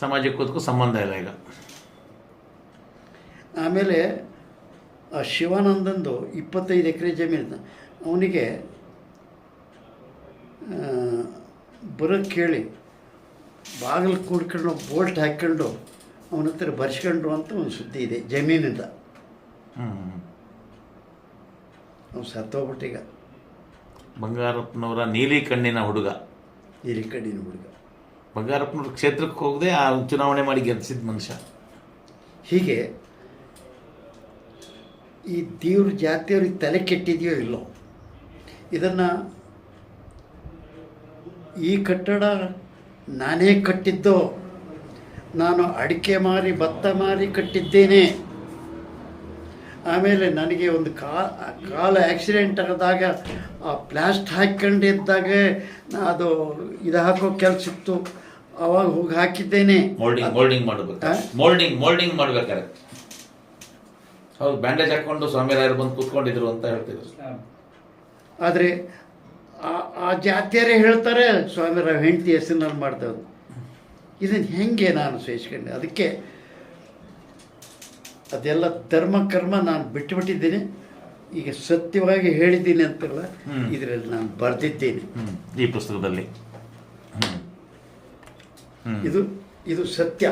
ಸಮಾಜಕ್ಕೆ ಸಂಬಂಧ ಇಲ್ಲ ಈಗ. ಆಮೇಲೆ ಆ ಶಿವಾನಂದಂದು ಇಪ್ಪತ್ತೈದು ಎಕರೆ ಜಮೀನು ಅವನಿಗೆ ಬರೋಕ್ಕೆ ಕೇಳಿ ಬಾಗಿಲು ಕೂಡ್ಕೊಂಡು ಬೋಲ್ಟ್ ಹಾಕ್ಕೊಂಡು ಅವನ ಹತ್ರ ಬರ್ಸ್ಕೊಂಡ್ರು ಅಂತ ಒಂದು ಸುದ್ದಿ ಇದೆ ಜಮೀನಿಂದ. ಹ್ಞೂ ಅವ್ನು ಸತ್ತೋಗ್ಬಿಟ್ಟೀಗ ಬಂಗಾರಪ್ಪನವರ ನೀಲಿ ಕಣ್ಣಿನ ಹುಡುಗ. ನೀಲಿ ಕಣ್ಣಿನ ಹುಡುಗ. ಬಂಗಾರಪ್ಪನವ್ರ ಕ್ಷೇತ್ರಕ್ಕೆ ಹೋಗದೆ ಆ ಚುನಾವಣೆ ಮಾಡಿ ಗೆಲ್ಲಿಸಿದ ಮನುಷ್ಯ. ಹೀಗೆ ಈ ದೇವ್ರ ಜಾತಿಯವ್ರಿಗೆ ತಲೆ ಕೆಟ್ಟಿದೆಯೋ ಇಲ್ಲೋ? ಇದನ್ನು ಈ ಕಟ್ಟಡ ನಾನೇ ಕಟ್ಟಿದ್ದೋ? ನಾನು ಅಡಿಕೆ ಮಾರಿ, ಭತ್ತ ಮಾರಿ ಕಟ್ಟಿದ್ದೇನೆ. ಆಮೇಲೆ ನನಗೆ ಒಂದು ಕಾ ಕಾಲ ಆಕ್ಸಿಡೆಂಟ್ ಆದಾಗ ಆ ಪ್ಲಾಸ್ಟ್ ಹಾಕ್ಕೊಂಡಿದ್ದಾಗ ಅದು ಇದು ಹಾಕೋ ಕೆಲಸ ಇತ್ತು. ಅವಾಗ ಹೋಗಿ ಹಾಕಿದ್ದೇನೆ. ಮೋಲ್ಡಿಂಗ್ ಮೋಲ್ಡಿಂಗ್ ಮಾಡಬೇಕು? ಮೋಲ್ಡಿಂಗ್ ಮೋಲ್ಡಿಂಗ್ ಮಾಡ್ಬೇಕಾರೆ ಹೌದು ಬ್ಯಾಂಡೇಜ್ ಹಾಕೊಂಡು ಸ್ವಾಮಿರಾಯರು ಬಂದು ಕೂತ್ಕೊಂಡಿದ್ರು ಅಂತ ಹೇಳ್ತಿದ್ರು. ಆದರೆ ಆ ಆ ಜಾತಿಯರೇ ಹೇಳ್ತಾರೆ ಸ್ವಾಮಿರಾವ್ ಹೆಂಡತಿ ಹೆಸರಿನಲ್ಲಿ ಮಾಡ್ತಾರೆ ಇದನ್ನು ಹೆಂಗೆ ನಾನು ಸಹಿಸ್ಕೊಂಡೆ ಅದಕ್ಕೆ ಅದೆಲ್ಲ ಧರ್ಮ ಕರ್ಮ ನಾನು ಬಿಟ್ಟುಬಿಟ್ಟಿದ್ದೀನಿ ಈಗ ಸತ್ಯವಾಗಿ ಹೇಳಿದ್ದೀನಿ ಅಂತಲ್ಲ. ಇದರಲ್ಲಿ ನಾನು ಬರೆದಿದ್ದೇನೆ. ಈ ಪುಸ್ತಕದಲ್ಲಿ. ಇದು ಇದು ಸತ್ಯ.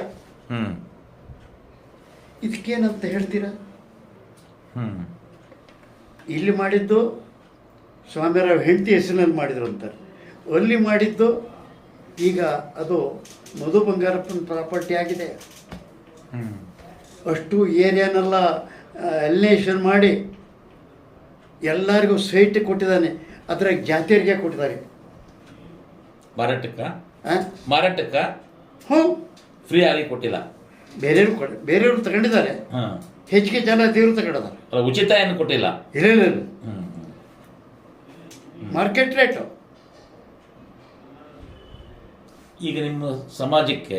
ಇದಕ್ಕೇನಂತ ಹೇಳ್ತೀರಾ? ಇಲ್ಲಿ ಮಾಡಿದ್ದು ಸ್ವಾಮಿರಾವ್ ಹೆಂಡತಿ ಹೆಸರಿನಲ್ಲಿ ಮಾಡಿದ್ರು ಅಂತಾರೆ. ಅಲ್ಲಿ ಮಾಡಿದ್ದು ಈಗ ಅದು ಮಧು ಬಂಗಾರಪ್ಪನ ಪ್ರಾಪರ್ಟಿ ಆಗಿದೆ. ಅಷ್ಟು ಏರಿಯಾನೆಲ್ಲ ಎಲಿನೇಷನ್ ಮಾಡಿ ಎಲ್ಲರಿಗೂ ಸೈಟ್ ಕೊಟ್ಟಿದ್ದಾನೆ. ಅದ್ರಾಗ ಜಾತಿಯರಿಗೆ ಕೊಟ್ಟಿದ್ದಾರೆ. ಮಾರಾಟಕ್ಕ? ಮಾರಾಟಕ್ಕ? ಹ್ಞೂ ಫ್ರೀ ಆಗಿ ಕೊಟ್ಟಿಲ್ಲ. ಬೇರೆಯವ್ರು ಕೊಡ ಬೇರೆಯವರು ತಗೊಂಡಿದ್ದಾರೆ. ಹಾಂ. ಹೆಚ್ಚಿಗೆ ಜನ ದೇವರು ತಗೊಂಡಿದ್ದಾರೆ. ಅಲ್ಲ ಉಚಿತ ಏನು ಕೊಟ್ಟಿಲ್ಲ? ಇಲ್ಲ ಇಲ್ಲ ಮಾರ್ಕೆಟ್ ರೇಟು ಈಗ ನಿಮ್ಮ ಸಮಾಜಕ್ಕೆ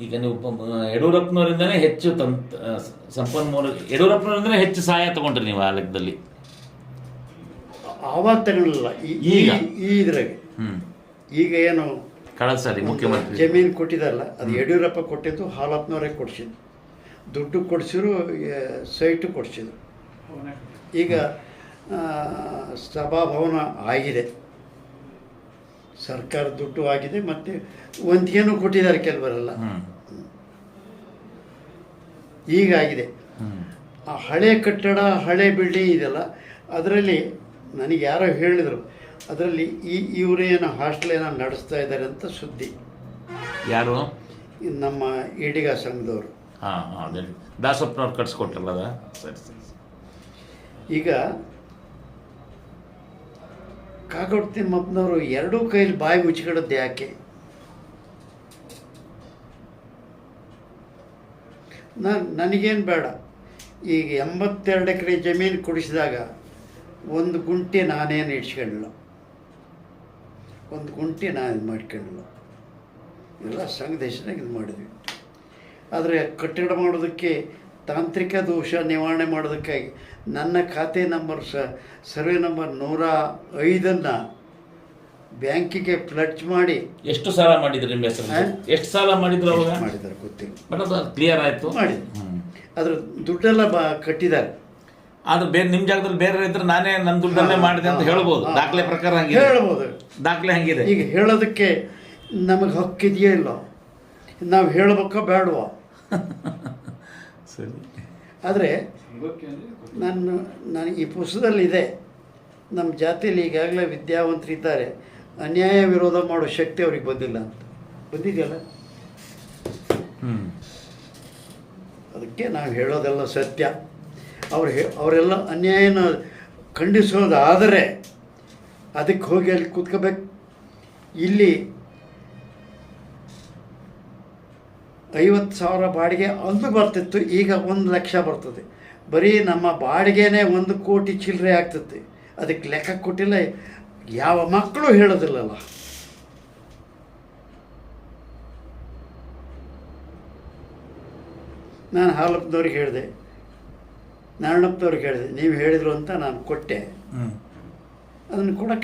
ಈಗ ನೀವು ಪ- ಯಡಿಯೂರಪ್ಪನವರಿಂದನೇ ಹೆಚ್ಚು ತಂತ್ ಸಂಪನ್ಮೂಲ ಯಡಿಯೂರಪ್ಪನವರಿಂದನೇ ಹೆಚ್ಚು ಸಹಾಯ ತಗೊಂಡ್ರಿ ನೀವು ಆ ಲೆಕ್ಕದಲ್ಲಿ. ಆವಾಗ ತಗೊಳ್ಳಲ್ಲ ಈ- ಈ ಈಗ? ಈ ಇದ್ರಾಗೆ. ಹ್ಞೂ ಈಗ ಏನು ಕಳೆದ ಸಾರಿ ಮುಖ್ಯಮಂತ್ರಿ ಜಮೀನು ಕೊಟ್ಟಿದ್ದಾರಲ್ಲ ಅದು ಯಡಿಯೂರಪ್ಪ ಕೊಟ್ಟಿದ್ದು ಹಾಲಪ್ಪನವರೇ ಕೊಡಿಸಿದ್ದು. ದುಡ್ಡು ಕೊಡಿಸಿದ್ರು ಸೈಟು ಕೊಡಿಸಿದ್ರು. ಈಗ ಸಭಾಭವನ ಆಗಿದೆ. ಸರ್ಕಾರ ದುಡ್ಡು ಆಗಿದೆ ಮತ್ತು ವಂತಿಗೆನೂ ಕೊಟ್ಟಿದ್ದಾರೆ ಕೆಲವರೆಲ್ಲ. ಈಗಾಗಿದೆ ಈಗ ಆಗಿದೆ. ಆ ಹಳೆ ಕಟ್ಟಡ ಹಳೆ ಬಿಲ್ಡಿಂಗ್ ಇದೆಲ್ಲ ಅದರಲ್ಲಿ ನನಗೆ ಯಾರೋ ಹೇಳಿದರು ಅದರಲ್ಲಿ ಈ ಇವರೇನೋ ಹಾಸ್ಟೆಲ್ ಏನೋ ನಡೆಸ್ತಾ ಇದ್ದಾರೆ ಅಂತ ಸುದ್ದಿ. ಯಾರು? ನಮ್ಮ ಈಡಿಗ ಸಂಘದವರು. ಹಾಂ ಹಾ ಅದೇ. ದಾಸಪ್ಪನವ್ರು ಕಟ್ಸ್ಕೊಟ್ರಲ್ಲ ಅದ? ಸರಿ ಸರಿ. ಈಗ ಕಾಗೋಡು ತಿಮ್ಮಪ್ಪನವರು ಎರಡೂ ಕೈಲಿ ಬಾಯಿ ಮುಚ್ಚಿಡೋದು ಯಾಕೆ? ನಾನು ನನಗೇನು ಬೇಡ. ಈಗ ಎಂಬತ್ತೆರಡು ಎಕರೆ ಜಮೀನು ಕುಡಿಸಿದಾಗ ಒಂದು ಗುಂಟೆ ನಾನೇನು ಇಡ್ಸ್ಕೊಂಡಿಲ್ಲ ಒಂದು ಕುಂಟಿ ನಾನು ಇದು ಮಾಡ್ಕೊಂಡಿಲ್ಲ ಎಲ್ಲ ಸಂಘ ಇದು ಮಾಡಿದ್ವಿ. ಆದರೆ ಕಟ್ಟಡ ಮಾಡೋದಕ್ಕೆ ತಾಂತ್ರಿಕ ದೋಷ ನಿವಾರಣೆ ಮಾಡೋದಕ್ಕಾಗಿ ನನ್ನ ಖಾತೆ ನಂಬರ್ ಸ ಸರ್ವೆ ನಂಬರ್ ನೂರ ಐದನ್ನು ಬ್ಯಾಂಕಿಗೆ ಫ್ಲಡ್ಜ್ ಮಾಡಿ ಎಷ್ಟು ಸಾಲ ಮಾಡಿದ್ರಿ ನಿಮ್ಮ ಹೆಸರು? ಎಷ್ಟು ಸಾಲ ಮಾಡಿದ್ರು ಅವಾಗ? ಮಾಡಿದ್ದಾರೆ ಗೊತ್ತಿಲ್ಲ. ಬಟ್ ಅದು ಕ್ಲಿಯರ್ ಆಯಿತು. ಮಾಡಿದ್ರು. ಅದ್ರ ದುಡ್ಡೆಲ್ಲ ಬಾ ಕಟ್ಟಿದ್ದಾರೆ. ಆದ್ರೆ ಬೇರೆ ನಿಮ್ ಜಾಗದಲ್ಲಿ ಬೇರೆ ಇದ್ರೆ ನಾನೇ ನನ್ನ ದುಡ್ಡನ್ನೇ ಮಾಡಿದೆ ಅಂತ ಹೇಳ್ಬೋದು. ದಾಖಲೆ ಪ್ರಕಾರ ಹಂಗೆ ಹೇಳ್ಬೋದು. ದಾಖಲೆ ಹಂಗಿದೆ. ಈಗ ಹೇಳೋದಕ್ಕೆ ನಮಗೆ ಹಕ್ಕಿದೆಯೇ ಇಲ್ಲ. ನಾವು ಹೇಳಬೇಕೋ ಬೇಡವೋ? ಸರಿ. ಆದರೆ ನಾನು ನಾನು ಈ ಪುಸ್ತಕದಲ್ಲಿ ಇದೆ. ನಮ್ಮ ಜಾತಿಯಲ್ಲಿ ಈಗಾಗಲೇ ವಿದ್ಯಾವಂತರಿದ್ದಾರೆ ಅನ್ಯಾಯ ವಿರೋಧ ಮಾಡೋ ಶಕ್ತಿ ಅವ್ರಿಗೆ ಬಂದಿಲ್ಲ ಅಂತ. ಬಂದಿದೆಯಲ್ಲ? ಅದಕ್ಕೆ ನಾವು ಹೇಳೋದೆಲ್ಲ ಸತ್ಯ. ಅವ್ರು ಅವರೆಲ್ಲ ಅನ್ಯಾಯನ ಖಂಡಿಸೋದಾದರೆ ಅದಕ್ಕೆ ಹೋಗಿ ಅಲ್ಲಿ ಕೂತ್ಕೋಬೇಕು. ಇಲ್ಲಿ ಐವತ್ತು ಸಾವಿರ ಬಾಡಿಗೆ ಅಂದು ಬರ್ತಿತ್ತು, ಈಗ ಒಂದು ಲಕ್ಷ ಬರ್ತದೆ. ಬರೀ ನಮ್ಮ ಬಾಡಿಗೆನೇ ಒಂದು ಕೋಟಿ ಚಿಲ್ಲರೆ ಆಗ್ತದೆ. ಅದಕ್ಕೆ ಲೆಕ್ಕ ಕೊಟ್ಟಿಲ್ಲ, ಯಾವ ಮಕ್ಕಳು ಹೇಳೋದಿಲ್ಲಲ್ಲ. ನಾನು ಹಾಲಪ್ಪನವ್ರಿಗೆ ಹೇಳಿದೆ ನಾರಾಯಣಪ್ಪನವ್ರಿಗೆ ಹೇಳಿದೆ ನೀವು ಹೇಳಿದ್ರು ಅಂತ ನಾನು ಕೊಟ್ಟೆ. ಅದನ್ನು ಕೊಡಕ್ಕೆ